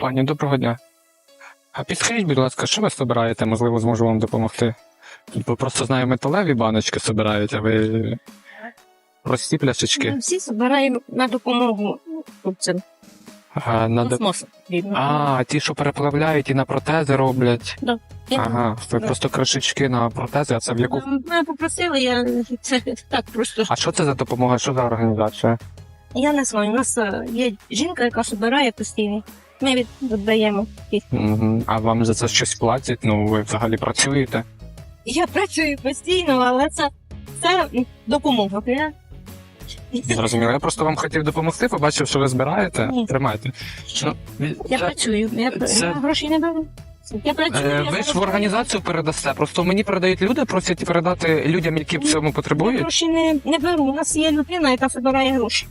Пані, доброго дня. А підскажіть, будь ласка, що ви збираєте? Можливо, зможу вам допомогти. Бо просто знаю, металеві баночки збирають, а ви прості пляшечки. Ми всі збираємо на допомогу хлопцям. А, на Космосу. а, ті, що переплавляють і на протези роблять. Да. Ага, ви Да. просто кришечки на протези, а це в яку. Мене попросили, я це так просто. А що це за допомога? Що за організація? Я не знаю, у нас е, є жінка, яка збирає постійно. Ми від- віддаємо. Угу. А вам за це щось платять? Ну, ви взагалі працюєте? Я працюю постійно, але це, це допомога. Я- Зрозуміло. Я просто вам хотів допомогти, побачив, що ви збираєте. Ні. Тримайте. Ну, Я це- працюю. Я, це- я грошей не беру. Я працюю. Е, я Ви ж в заробляю. організацію передасте. Просто мені передають люди, просять передати людям, які в цьому Я потребують. гроші не, не беру. У нас є людина, яка збирає гроші.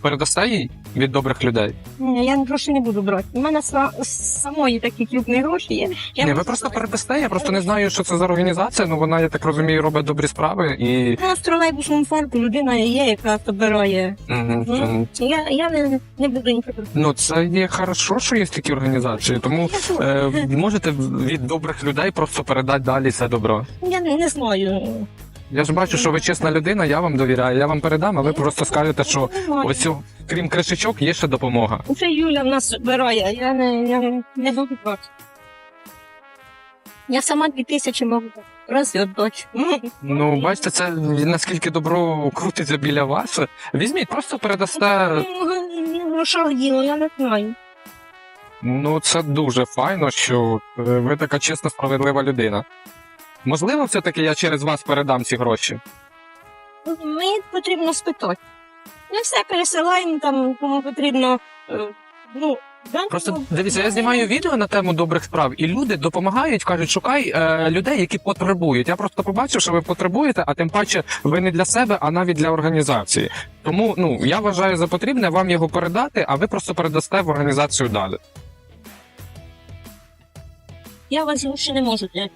Передасте їй від добрих людей. Ні, я гроші не буду брати. У мене са- самої такі крупні гроші є. Я Ні, ви можу просто брати. передасте. Я просто не знаю, що це за організація. Ну вона, я так розумію, робить добрі справи і. У нас в тролейбусному фарку людина є, яка збирає. Мгм, Ну, мгм. Я, я не, не буду нічого. Ну це є хорошо, що є такі організації. Тому е, можете від добрих людей просто передати далі це добро. Я не, не знаю. Я ж бачу, що ви чесна людина, я вам довіряю. Я вам передам, а ви просто скажете, що ось цю- крім кришечок є ще допомога. Це Юля в нас збирає, я не, я не буду брати. Я сама дві тисячі можу розвіддати. Ну, бачите, це наскільки добро крутиться біля вас. Візьміть, просто передасте. Ну, що діло, я не знаю. Ну, це дуже файно, що е, ви така чесна, справедлива людина. Можливо, все-таки я через вас передам ці гроші. Мені потрібно спитати. Ми все пересилаємо там, кому потрібно. е, Ну, Просто ну, дивіться, я знімаю відео на тему добрих справ, і люди допомагають, кажуть, шукай е, людей, які потребують. Я просто побачив, що ви потребуєте, а тим паче ви не для себе, а навіть для організації. Тому ну я вважаю за потрібне вам його передати, а ви просто передасте в організацію далі. Я вас гроші не можу взяти.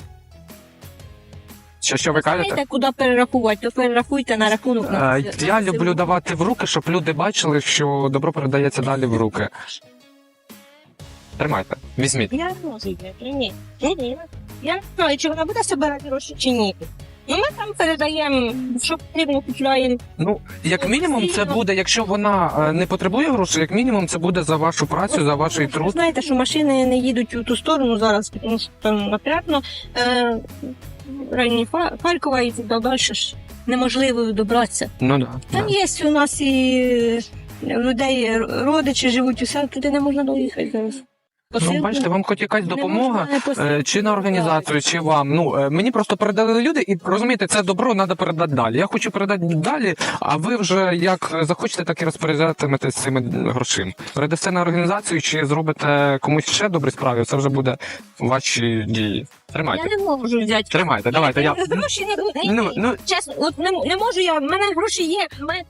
Що, що ви кажете? Знаєте, куди перерахувати, то перерахуйте на рахунок. на- Е, Я люблю давати в руки, щоб люди бачили, що добро передається далі в руки. Тримайте, візьміть. Я не можу. Ні. Ні, ні. Я не знаю, чи вона буде збирати гроші чи ні. Ну, ми там передаємо, що потрібно, купляємо. Ну, як мінімум, це буде, якщо вона е, не потребує грошей, як мінімум, це буде за вашу працю, за ваш Ви труд. знаєте, що машини не їдуть у ту сторону зараз, тому що там напрямно е, в районі Харкова і туди далі ж неможливо добратися. Ну да. Там да. є у нас і людей, родичі живуть, усе туди не можна доїхати зараз. Ну, бачите, вам хоч якась допомога. е, Чи на організацію, чи вам. Ну е, мені просто передали люди, і розумієте, це добро треба передати далі. Я хочу передати далі, а ви вже як захочете, так і розпоряджатиметесь цими грошима. Передасте на організацію, чи зробите комусь ще добрі справи, це вже буде ваші дії. Тримайте, Я не можу взяти. тримайте, давайте. Я Гроші не буде. ну, ну Чесно, от не, не можу я, в мене гроші є. Мене,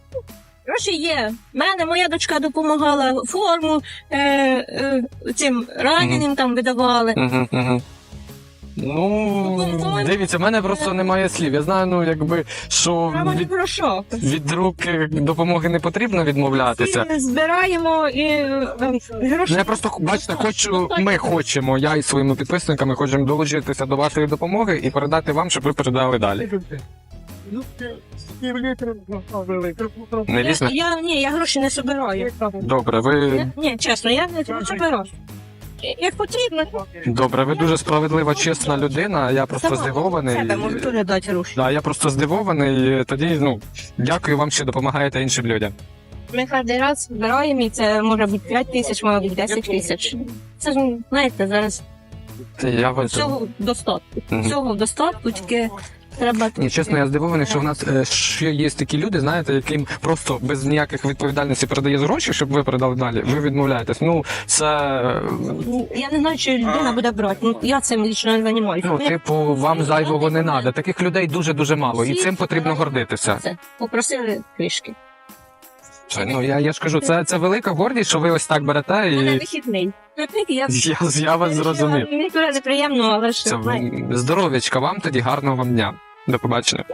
гроші є. Мене моя дочка допомагала форму е, е, цим раненим там видавали. Угу, угу. Ну, дивіться, в мене просто немає слів. Я знаю, ну якби що від, від руки допомоги не потрібно відмовлятися. Всі збираємо і е, гроші. Ну, я просто бачите, хочу, ми хочемо, я і своїми підписниками хочемо долучитися до вашої допомоги і передати вам, щоб ви передали далі. Не Я, я, ні, я гроші не збираю. Добре, ви ні, чесно, я не збираю. Як потрібно, добре, ви дуже справедлива, чесна людина. Я просто здивований. гроші. Да, я просто здивований. Тоді ну дякую вам, що допомагаєте іншим людям. Ми кожен раз збираємо, і це може бути 5 тисяч, може бути 10 тисяч. Це ж, знаєте, зараз Я всього достатку. Мгм. Всього достатку, тільки. Ні, чесно, я здивований, що в нас е, ще є такі люди, знаєте, яким просто без ніяких відповідальності передає гроші, щоб ви передали далі. Ви відмовляєтесь. Ну це е, Ну, Я не знаю, чи людина буде брати. Ну, я цим лічно не займаюся. ну, типу, вам зайвого не треба. Таких людей дуже дуже мало, і цим потрібно гордитися. Це попросили книжки. Це, Ну я, я ж кажу, це, це велика гордість, що ви ось так берете У мене і вихідний. Я, я, я вас зрозумів. Мені дуже неприємно, але що. Це здоров'ячка вам тоді, гарного вам дня. До побачення.